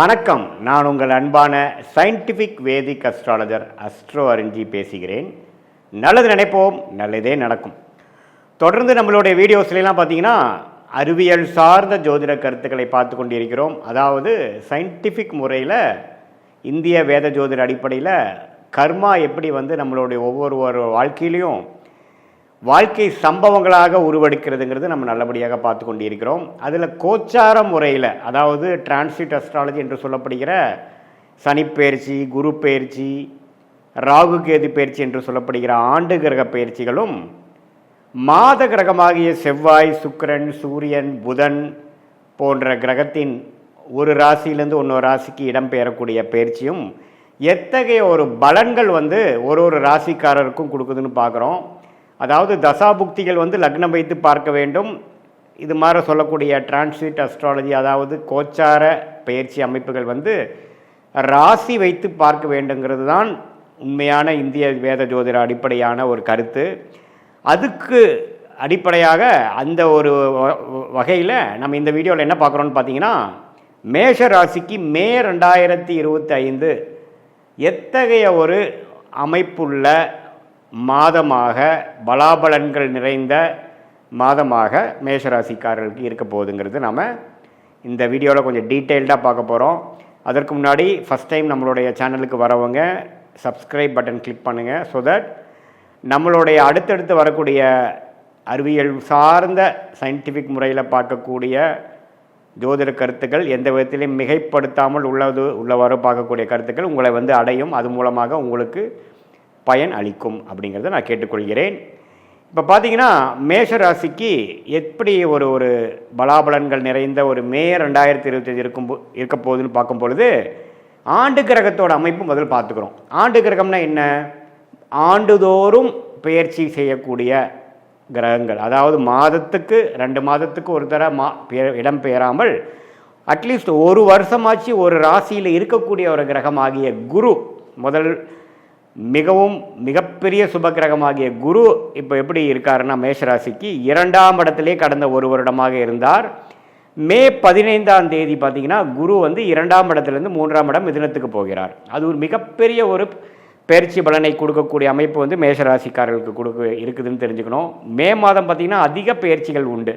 வணக்கம். நான் உங்கள் அன்பான சயின்டிஃபிக் வேதிக் அஸ்ட்ராலஜர் அஸ்ட்ரோ அறிஞ்சி பேசுகிறேன். நல்லது நினைப்போம் நல்லதே நடக்கும். தொடர்ந்து நம்மளுடைய வீடியோஸ்லாம் பார்த்தீங்கன்னா அறிவியல் சார்ந்த ஜோதிட கருத்துக்களை பார்த்து கொண்டிருக்கிறோம். அதாவது சயின்டிஃபிக் முறையில் இந்திய வேத ஜோதிட அடிப்படையில் கர்மா எப்படி வந்து நம்மளுடைய ஒவ்வொரு வாழ்க்கையிலையும் வாழ்க்கை சம்பவங்களாக உருவெடுக்கிறதுங்கிறது நம்ம நல்லபடியாக பார்த்து கொண்டிருக்கிறோம். அதில் கோச்சார முறையில் அதாவது டிரான்சிட் அஸ்ட்ராலஜி என்று சொல்லப்படுகிற சனிப்பெயர்ச்சி குரு பெயர்ச்சி ராகு கேது பயிற்சி என்று சொல்லப்படுகிற ஆண்டு கிரக பயிற்சிகளும் மாத கிரகமாகிய செவ்வாய் சுக்கிரன் சூரியன் புதன் போன்ற கிரகத்தின் ஒரு ராசியிலேருந்து இன்னொரு ராசிக்கு இடம்பெயரக்கூடிய பயிற்சியும் எத்தகைய ஒரு பலன்கள் வந்து ஒரு ஒரு ராசிக்காரருக்கும் கொடுக்குதுன்னு பார்க்குறோம். அதாவது தசாபுக்திகள் வந்து லக்னம் வைத்து பார்க்க வேண்டும். இது மாதிரி சொல்லக்கூடிய டிரான்ஸ்லிட் அஸ்ட்ராலஜி அதாவது கோச்சார பயிற்சி அமைப்புகள் வந்து ராசி வைத்து பார்க்க வேண்டுங்கிறது தான் உண்மையான இந்திய வேத ஜோதிட அடிப்படையான ஒரு கருத்து. அதுக்கு அடிப்படையாக அந்த ஒரு வகையில் நம்ம இந்த வீடியோவில் என்ன பார்க்குறோன்னு பார்த்தீங்கன்னா மேஷ ராசிக்கு மே ரெண்டாயிரத்தி இருபத்தி ஐந்து எத்தகைய ஒரு அமைப்புள்ள மாதமாக பலாபலன்கள் நிறைந்த மாதமாக மேஷராசிக்காரர்களுக்கு இருக்க போகுதுங்கிறது நம்ம இந்த வீடியோவில் கொஞ்சம் டீட்டெயில்டாக பார்க்க போகிறோம் அதற்கு முன்னாடி ஃபஸ்ட் டைம் நம்மளுடைய சேனலுக்கு வரவங்க சப்ஸ்கிரைப் பட்டன் கிளிக் பண்ணுங்கள் ஸோ தட் நம்மளுடைய அடுத்தடுத்து வரக்கூடிய அறிவியல் சார்ந்த சயின்டிஃபிக் முறையில் பார்க்கக்கூடிய ஜோதிட கருத்துக்கள் எந்த விதத்திலையும் மிகைப்படுத்தாமல் உள்ளது உள்ளவாறு பார்க்கக்கூடிய கருத்துக்கள் உங்களை வந்து அடையும். அது மூலமாக உங்களுக்கு பயன் அளிக்கும் அப்படிங்கிறத நான் கேட்டுக்கொள்கிறேன். இப்போ பார்த்தீங்கன்னா மேஷ ராசிக்கு எப்படி ஒரு ஒரு பலாபலன்கள் நிறைந்த ஒரு மே ரெண்டாயிரத்தி இருபத்தஞ்சு இருக்கும் போ- இருக்க போகுதுன்னு பார்க்கும் பொழுது ஆண்டு கிரகத்தோட அமைப்பு முதல் பார்த்துக்கிறோம். ஆண்டு கிரகம்னா என்ன? ஆண்டுதோறும் பயிற்சி செய்யக்கூடிய கிரகங்கள். அதாவது மாதத்துக்கு ரெண்டு மாதத்துக்கு ஒரு தடவை மா இடம் பெயராமல் அட்லீஸ்ட் ஒரு வருஷமாச்சு ஒரு ராசியில் இருக்கக்கூடிய ஒரு கிரகமாகிய குரு முதல் மிகவும் மிகப்பெரிய சுபகிரகமாகிய குரு இப்போ எப்படி இருக்காருன்னா மேஷராசிக்கு இரண்டாம் இடத்திலே கடந்த ஒரு வருடமாக இருந்தார். மே பதினைந்தாம் தேதி பார்த்தீங்கன்னா குரு வந்து இரண்டாம் இடத்துலேருந்து மூன்றாம் இடம் மிதுனத்துக்கு போகிறார். அது ஒரு மிகப்பெரிய ஒரு பயிற்சி பலனை கொடுக்கக்கூடிய அமைப்பு வந்து மேஷராசிக்காரர்களுக்கு கொடுக்க இருக்குதுன்னு தெரிஞ்சுக்கணும். மே மாதம் பார்த்திங்கன்னா அதிக பயிற்சிகள் உண்டு.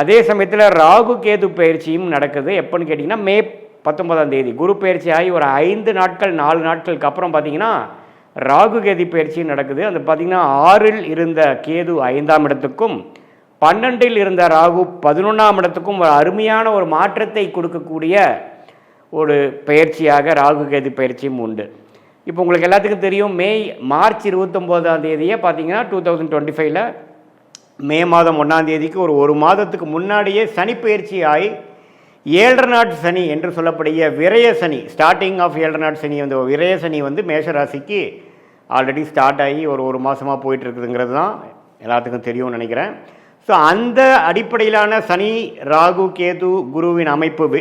அதே சமயத்தில் ராகு கேது பயிற்சியும் நடக்குது. எப்போன்னு கேட்டிங்கன்னா மே பத்தொன்பதாம் தேதி. குரு பயிற்சி ஆகி ஒரு ஐந்து நாட்கள் நாலு நாட்களுக்கு அப்புறம் பார்த்தீங்கன்னா ராகு கேதி பயிற்சியும் நடக்குது. அந்த பார்த்தீங்கன்னா ஆறில் இருந்த கேது ஐந்தாம் இடத்துக்கும் பன்னெண்டில் இருந்த ராகு பதினொன்றாம் இடத்துக்கும் ஒரு அருமையான ஒரு மாற்றத்தை கொடுக்கக்கூடிய ஒரு பயிற்சியாக ராகு கேது பயிற்சியும் உண்டு. இப்போ உங்களுக்கு எல்லாத்துக்கும் தெரியும் மே மார்ச் இருபத்தொம்போதாம் தேதியே பார்த்தீங்கன்னா டூ தௌசண்ட் டுவெண்ட்டி ஃபைவ்ல மே மாதம் ஒன்றாம் தேதிக்கு ஒரு ஒரு மாதத்துக்கு முன்னாடியே சனி பயிற்சி ஆகி ஏழரை நாட்டு சனி என்று சொல்லக்கூடிய விரய சனி ஸ்டார்டிங் ஆஃப் ஏழரை நாட்டு சனி வந்து விரய சனி வந்து மேஷராசிக்கு ஆல்ரெடி ஸ்டார்ட் ஆகி ஒரு ஒரு மாதமாக போயிட்டு இருக்குதுங்கிறது தான் எல்லாத்துக்கும் தெரியும்னு நினைக்கிறேன். ஸோ அந்த அடிப்படையிலான சனி ராகு கேது குருவின் அமைப்பு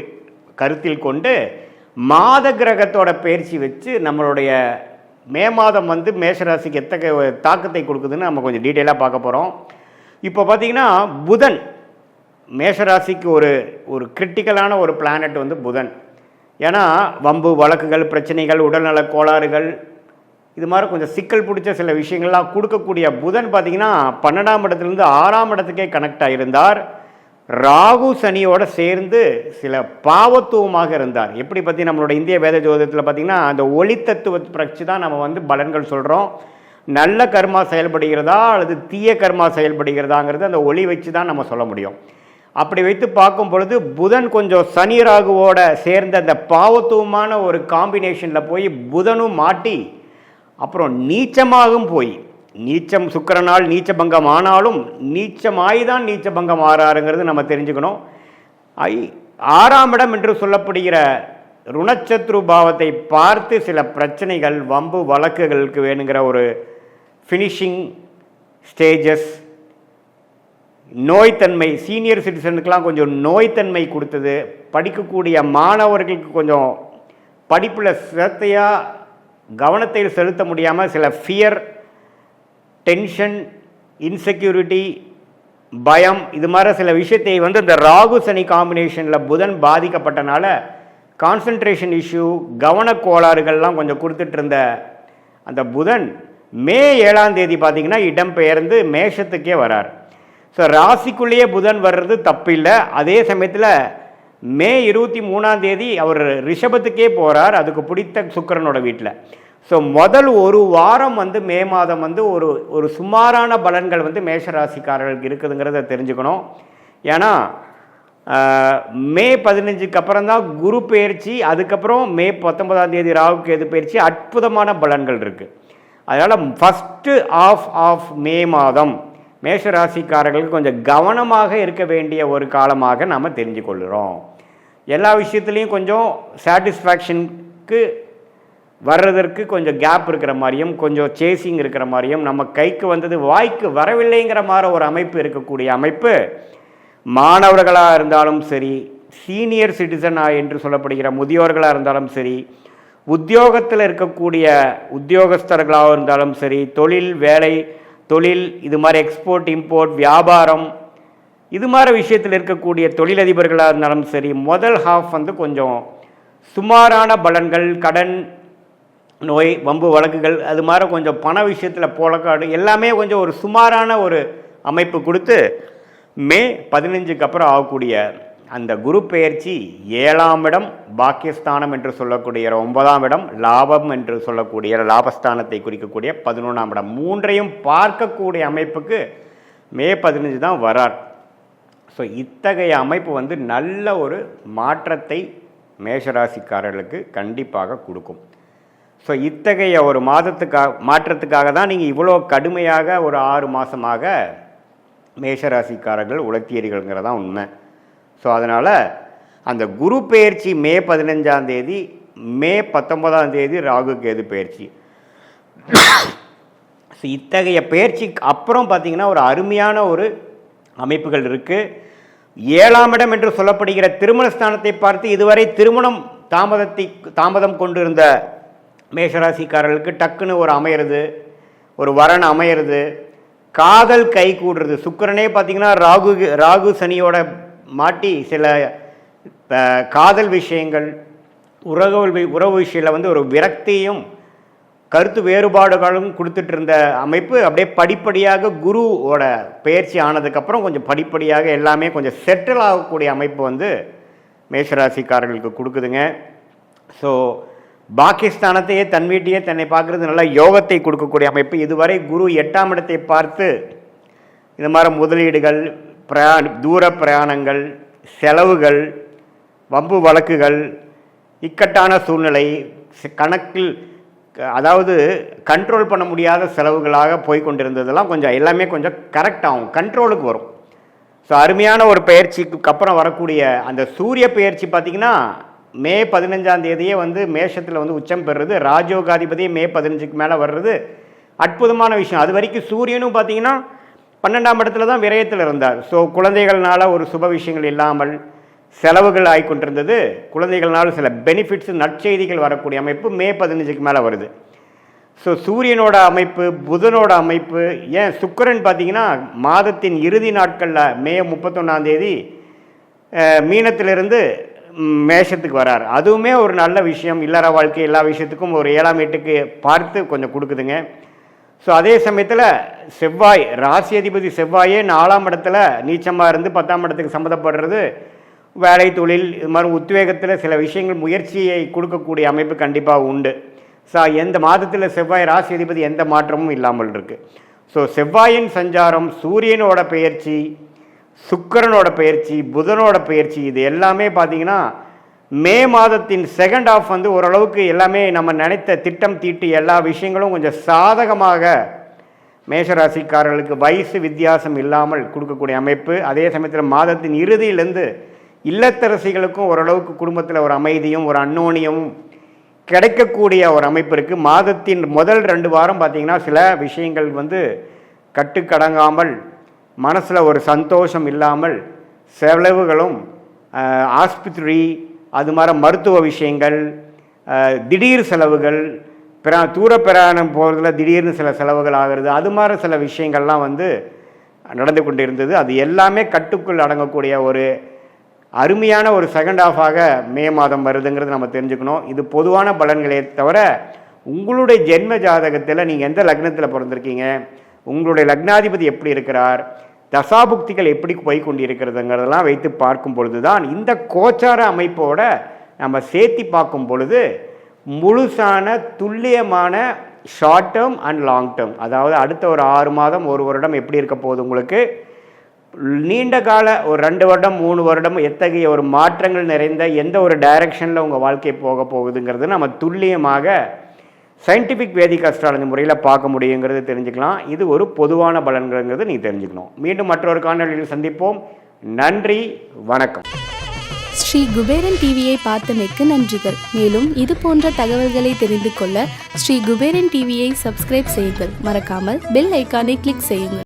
கருத்தில் கொண்டு மாத கிரகத்தோட பயிற்சி வச்சு நம்மளுடைய மே மாதம் வந்து மேஷராசிக்கு எத்தகைய தாக்கத்தை கொடுக்குதுன்னு நம்ம கொஞ்சம் டீட்டெயிலாக பார்க்க போகிறோம் இப்போ பார்த்தீங்கன்னா புதன் மேஷராசிக்கு ஒரு ஒரு கிரிட்டிக்கலான ஒரு பிளானட் வந்து புதன். ஏன்னா வம்பு வழக்குகள் பிரச்சனைகள் உடல்நல கோளாறுகள் இது மாதிரி கொஞ்சம் சிக்கல் பிடிச்ச சில விஷயங்கள்லாம் கொடுக்கக்கூடிய புதன் பார்த்தீங்கன்னா பன்னெண்டாம் இடத்துலேருந்து ஆறாம் இடத்துக்கே கனெக்ட் ஆகியிருந்தார் ராகு சனியோட சேர்ந்து சில பாவத்துவமாக இருந்தார். எப்படி பற்றி நம்மளோட இந்திய வேத ஜோதத்தில் பார்த்தீங்கன்னா அந்த ஒளி தத்துவத்தை பிரச்சு தான் நம்ம வந்து பலன்கள் சொல்கிறோம் நல்ல கர்மா செயல்படுகிறதா அல்லது தீய கர்மா செயல்படுகிறதாங்கிறது அந்த ஒளி வச்சு தான் நம்ம சொல்ல முடியும். அப்படி வைத்து பார்க்கும் பொழுது புதன் கொஞ்சம் சனி ராகுவோட சேர்ந்த அந்த பாவத்துவமான ஒரு காம்பினேஷனில் போய் புதனும் மாட்டி அப்புறம் நீச்சமாகவும் போய் நீச்சம் சுக்கிரனால் நீச்ச பங்கம் ஆனாலும் நீச்சமாய் தான் நீச்ச பங்கம் ஆறாருங்கிறது நம்ம தெரிஞ்சுக்கணும். ஐ ஆறாம் இடம் என்று சொல்லப்படுகிற ருணச்சத்ரு பாவத்தை பார்த்து சில பிரச்சனைகள் வம்பு வழக்குகளுக்கு வேணுங்கிற ஒரு ஃபினிஷிங் ஸ்டேஜஸ் நோய்த்தன்மை சீனியர் சிட்டிசனுக்கெலாம் கொஞ்சம் நோய்த்தன்மை கொடுத்தது. படிக்கக்கூடிய மாணவர்களுக்கு கொஞ்சம் படிப்பில் சிரத்தையாக கவனத்தை செலுத்த முடியாமல் சில ஃபியர் டென்ஷன் இன்செக்யூரிட்டி பயம் இது மாதிரி சில விஷயத்தை வந்து இந்த ராகு சனி காம்பினேஷனில் புதன் பாதிக்கப்பட்டனால கான்சன்ட்ரேஷன் இஷ்யூ கவனக்கோளாறுகள்லாம் கொஞ்சம் கொடுத்துட்டு இருந்த அந்த புதன் மே ஏழாம் தேதி பார்த்திங்கன்னா இடம்பெயர்ந்து மேஷத்துக்கே வரார். ஸோ ராசிக்குள்ளேயே புதன் வர்றது தப்பில்லை. அதே சமயத்தில் மே இருபத்தி மூணாம் தேதி அவர் ரிஷபத்துக்கே போகிறார் அதுக்கு பிடித்த சுக்கிரனோட வீட்டில் ஸோ முதல் ஒரு வாரம் வந்து மே மாதம் வந்து ஒரு ஒரு சுமாரான பலன்கள் வந்து மேஷராசிக்காரர்களுக்கு இருக்குதுங்கிறத தெரிஞ்சுக்கணும். ஏன்னா மே பதினஞ்சுக்கு அப்புறம் தான் குரு பயிற்சி அதுக்கப்புறம் மே பத்தொன்பதாம் தேதி ராகுக்கு எது பயிற்சி அற்புதமான பலன்கள் இருக்குது அதனால் ஃபஸ்ட்டு ஆஃப் ஆஃப் மே மாதம் மேஷராசிக்காரர்களுக்கு கொஞ்சம் கவனமாக இருக்க வேண்டிய ஒரு காலமாக நாம் தெரிஞ்சு கொள்கிறோம் எல்லா விஷயத்துலேயும் கொஞ்சம் சாட்டிஸ்ஃபேக்ஷனுக்கு வர்றதற்கு கொஞ்சம் கேப் இருக்கிற மாதிரியும் கொஞ்சம் சேசிங் இருக்கிற மாதிரியும் நம்ம கைக்கு வந்தது வாய்க்கு வரவில்லைங்கிற மாதிரி ஒரு அமைப்பு இருக்கக்கூடிய அமைப்பு மாணவர்களாக இருந்தாலும் சரி சீனியர் சிட்டிசனா என்று சொல்லப்படுகிற முதியோர்களாக இருந்தாலும் சரி உத்தியோகத்தில் இருக்கக்கூடிய உத்தியோகஸ்தர்களாக இருந்தாலும் சரி தொழில் வேலை தொழில் இது மாதிரி எக்ஸ்போர்ட் இம்போர்ட் வியாபாரம் இது மாதிரி விஷயத்தில் இருக்கக்கூடிய தொழிலதிபர்களாக இருந்தாலும் சரி முதல் ஹாஃப் வந்து கொஞ்சம் சுமாரான பலன்கள் கடன் நோய் வம்பு வழக்குகள் அது மாதிரி கொஞ்சம் பண விஷயத்தில் போலக்காடு எல்லாமே கொஞ்சம் ஒரு சுமாரான ஒரு அமைப்பு கொடுத்து மே பதினஞ்சுக்கு அப்புறம் ஆகக்கூடிய அந்த குரு பெயர்ச்சி ஏழாம் இடம் பாக்கியஸ்தானம் என்று சொல்லக்கூடிய ஒன்பதாம் இடம் லாபம் என்று சொல்லக்கூடிய லாபஸ்தானத்தை குறிக்கக்கூடிய பதினொன்றாம் இடம். மூன்றையும் பார்க்கக்கூடிய அமைப்புக்கு மே பதினஞ்சு தான் வரார். ஸோ இத்தகைய அமைப்பு வந்து நல்ல ஒரு மாற்றத்தை மேஷராசிக்காரர்களுக்கு கண்டிப்பாக கொடுக்கும். ஸோ இத்தகைய ஒரு மாதத்துக்காக மாற்றத்துக்காக தான் நீங்கள் இவ்வளோ கடுமையாக ஒரு ஆறு மாதமாக மேஷராசிக்காரர்கள் உழைத்தீர்கள்ங்கிறதான் உண்மை. ஸோ அதனால் அந்த குரு பெயர்ச்சி மே பதினஞ்சாம் தேதி மே பத்தொன்பதாம் தேதி ராகு கேது பெயர்ச்சி. ஸோ இத்தகைய பயிற்சிக்கு அப்புறம் பார்த்திங்கன்னா ஒரு அருமையான ஒரு அமைப்புகள் இருக்குது ஏழாம் இடம் என்று சொல்லப்படுகிற திருமண ஸ்தானத்தை பார்த்து இதுவரை திருமணம் தாமதத்தை தாமதம் கொண்டிருந்த மேஷராசிக்காரர்களுக்கு டக்குன்னு ஒரு அமையிறது ஒரு வரன் அமையிறது காதல் கை கூடுறது. சுக்கிரனே பார்த்தீங்கன்னா ராகு ராகு சனியோட மாட்டி சில காதல் விஷயங்கள் உறவு வி- உறவு விஷயத்தில் வந்து ஒரு விரக்தியும் கருத்து வேறுபாடுகளும் கொடுத்துட்டு இருந்த அமைப்பு அப்படியே படிப்படியாக குருவோட பயிற்சி ஆனதுக்கப்புறம் கொஞ்சம் படிப்படியாக எல்லாமே கொஞ்சம் செட்டில் ஆகக்கூடிய அமைப்பு வந்து மேஷராசிக்காரர்களுக்கு கொடுக்குதுங்க. ஸோ பாகிஸ்தானத்தையே தன் வீட்டையே தன்னை பார்க்குறது நல்ல யோகத்தை கொடுக்கக்கூடிய அமைப்பு. இதுவரை குரு எட்டாம் இடத்தை பார்த்து இந்த மாதிரி முதலீடுகள் பிரயாண தூர பிரயாணங்கள் செலவுகள் வம்பு வழக்குகள் இக்கட்டான சூழ்நிலை கணக்கில் க- அதாவது கண்ட்ரோல் பண்ண முடியாத செலவுகளாக போய் கொண்டிருந்ததெல்லாம் கொஞ்சம் எல்லாமே கொஞ்சம் கரெக்ட் ஆகும் கண்ட்ரோலுக்கு வரும். ஸோ அருமையான ஒரு பயிற்சிக்கு அப்புறம் வரக்கூடிய அந்த சூரிய பயிற்சி பார்த்திங்கன்னா மே பதினஞ்சாம் தேதியே வந்து மேஷத்தில் வந்து உச்சம் பெறுறது ராஜோகாதிபதியே மே பதினஞ்சுக்கு மேலே வர்றது அற்புதமான விஷயம். அது வரைக்கும் சூரியனும் பார்த்தீங்கன்னா பன்னெண்டாம் இடத்துல தான் விரயத்தில் இருந்தார். ஸோ குழந்தைகள்னால ஒரு சுப விஷயங்கள் இல்லாமல் செலவுகள் ஆகிக்கொண்டிருந்தது குழந்தைகள்னால சில பெனிஃபிட்ஸ் நற்செய்திகள் வரக்கூடிய அமைப்பு மே பதினஞ்சுக்கு மேலே வருது. ஸோ சூரியனோட அமைப்பு புதனோட அமைப்பு ஏன் சுக்கரன் பார்த்தீங்கன்னா மாதத்தின் இறுதி நாட்களில் மே முப்பத்தொன்னாம் தேதி மீனத்திலிருந்து மேஷத்துக்கு வரார். அதுவுமே ஒரு நல்ல விஷயம். இல்லற வாழ்க்கை எல்லா விஷயத்துக்கும் ஒரு ஏழாம் எட்டுக்கு பார்த்து கொஞ்சம் கொடுக்குதுங்க. ஸோ அதே சமயத்தில் செவ்வாய் ராசி அதிபதி செவ்வாயே நாலாம் இடத்துல நீச்சமாக இருந்து பத்தாம் இடத்துக்கு சம்மந்தப்படுறது வேலை தொழில் இது மாதிரி உத்வேகத்தில் சில விஷயங்கள் முயற்சியை கொடுக்கக்கூடிய அமைப்பு கண்டிப்பாக உண்டு. ஸோ எந்த மாதத்தில் செவ்வாய் ராசி அதிபதி எந்த மாற்றமும் இல்லாமல் இருக்குது ஸோ செவ்வாயின் சஞ்சாரம் சூரியனோட பெயர்ச்சி சுக்கரனோட பெயர்ச்சி புதனோட பெயர்ச்சி இது எல்லாமே பார்த்தீங்கன்னா மே மாதத்தின் செகண்ட் ஆஃப் வந்து ஓரளவுக்கு எல்லாமே நம்ம நினைத்த திட்டம் தீட்டி எல்லா விஷயங்களும் கொஞ்சம் சாதகமாக மேஷராசிக்காரர்களுக்கு வயசு வித்தியாசம் இல்லாமல் கொடுக்கக்கூடிய அமைப்பு. அதே சமயத்தில் மாதத்தின் இறுதியிலேருந்து இல்லத்தரசிகளுக்கும் ஓரளவுக்கு குடும்பத்தில் ஒரு அமைதியும் ஒரு அன்னோனியமும் கிடைக்கக்கூடிய ஒரு அமைப்பு இருக்குது மாதத்தின் முதல் ரெண்டு வாரம் பார்த்தீங்கன்னா சில விஷயங்கள் வந்து கட்டுக்கடங்காமல் மனசில் ஒரு சந்தோஷம் இல்லாமல் செலவுகளும் ஆஸ்பத்திரி அது மாதிரி மருத்துவ விஷயங்கள் திடீர் செலவுகள் பிரா தூர பிரயாணம் போகிறதுல திடீர்னு சில செலவுகள் ஆகிறது அது மாதிரி சில விஷயங்கள்லாம் வந்து நடந்து கொண்டு இருந்தது அது எல்லாமே கட்டுக்குள் அடங்கக்கூடிய ஒரு அருமையான ஒரு செகண்ட் ஆஃபாக மே மாதம் வருதுங்கிறது நம்ம தெரிஞ்சுக்கணும். இது பொதுவான பலன்களே தவிர உங்களுடைய ஜென்ம ஜாதகத்தில் நீங்கள் எந்த லக்னத்தில் பிறந்திருக்கீங்க? உங்களுடைய லக்னாதிபதி எப்படி இருக்கிறார்? தசாபுக்திகள் எப்படி போய் கொண்டிருக்கிறதுங்கிறதெல்லாம் வைத்து பார்க்கும் பொழுது தான் இந்த கோச்சார அமைப்போட நம்ம சேர்த்தி பார்க்கும் பொழுது முழுசான துல்லியமான short term and long term அதாவது அடுத்த ஒரு ஆறு மாதம் ஒரு வருடம் எப்படி இருக்க போகுது உங்களுக்கு? நீண்ட கால ஒரு ரெண்டு வருடம் மூணு வருடம் எத்தகைய ஒரு மாற்றங்கள் நிறைந்த எந்த ஒரு டைரக்ஷனில் உங்கள் வாழ்க்கை போக போகுதுங்கிறது நம்ம துல்லியமாக சயின்டிஃபிக் வேதிக் அஸ்ட்ராலஜி முறையில் பார்க்க முடியுங்கிறது தெரிஞ்சுக்கலாம். இது ஒரு பொதுவான பலன்கள்ங்கிறது நீ தெரிஞ்சுக்கணும். மீண்டும் மற்றொரு காணொலியில் சந்திப்போம். நன்றி வணக்கம். ஸ்ரீ குபேரன் டிவியை பார்த்தமைக்கு நன்றிகள். மேலும் இது போன்ற தகவல்களை தெரிந்து கொள்ள ஸ்ரீ குபேரன் டிவியை சப்ஸ்கிரைப் செய்யுங்கள். மறக்காமல் பெல் ஐக்கானை கிளிக் செய்யுங்கள்.